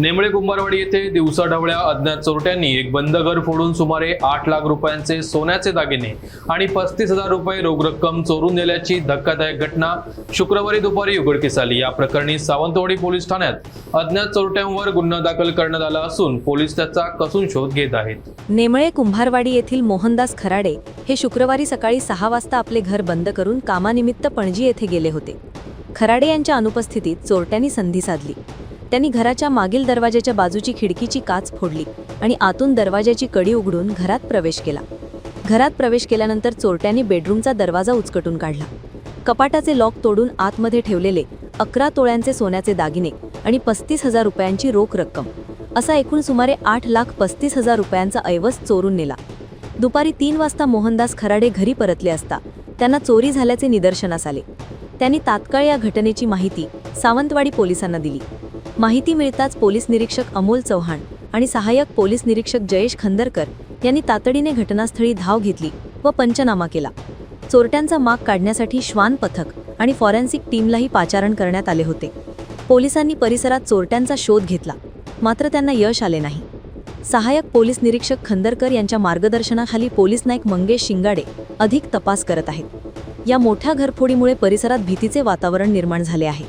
नेमळे कुंभारवाडी येथे दिवसाढवळ्या अज्ञात चोरट्यांनी एक बंद घर फोडून सुमारे आठ लाख रुपयांचे सोन्याचे दागिने आणि पस्तीस हजार रुपये रोख रक्कम चोरून नेल्याची धक्कादायक घटना शुक्रवारी दुपारी उघडकीस आली. या प्रकरणी सावंतवाडी पोलीस ठाण्यात अज्ञात चोरट्यांवर गुन्हा दाखल करण्यात आला असून पोलीस त्याचा कसून शोध घेत आहेत. नेमळे कुंभारवाडी येथील मोहनदास खराडे हे शुक्रवारी सकाळी सहा वाजता आपले घर बंद करून कामानिमित्त पणजी येथे गेले होते. खराडे यांच्या अनुपस्थितीत चोरट्यांनी संधी साधली. त्यांनी घराच्या मागील दरवाजाच्या बाजूची खिडकीची काच फोडली आणि आतून दरवाजाची कडी उघडून घरात प्रवेश केला. घरात प्रवेश केल्यानंतर चोरट्यांनी बेडरूमचा दरवाजा उचकटून काढला. कपाटाचे लॉक तोडून आतमध्ये ठेवलेले अकरा तोळ्यांचे सोन्याचे दागिने आणि पस्तीस हजार रुपयांची रोख रक्कम. असा एकूण सुमारे आठ लाख पस्तीस हजार रुपयांचा ऐवज चोरून नेला. दुपारी तीन वाजता मोहनदास खराडे घरी परतले असता त्यांना चोरी झाल्याचे निदर्शनास आले. त्यांनी तात्काळ या घटनेची माहिती सावंतवाडी पोलिसांना दिली. माहिती मिळताच पोलीस निरीक्षक अमोल चव्हाण आणि सहाय्यक पोलीस निरीक्षक जयेश खंदरकर यांनी तातडीने घटनास्थळी धाव घेतली व पंचनामा केला. चोरट्यांचा माग काढण्यासाठी श्वान पथक आणि फॉरेन्सिक टीमलाही पाचारण करण्यात आले होते. पोलिसांनी परिसरात चोरट्यांचा शोध घेतला. मात्र त्यांना यश आले नाही. सहाय्यक पोलीस निरीक्षक खंदरकर यांच्या मार्गदर्शनाखाली पोलीस नाईक मंगेश शिंगाडे अधिक तपास करत आहेत. या मोठ्या घरफोडीमुळे परिसरात भीतीचे वातावरण निर्माण झाले आहे.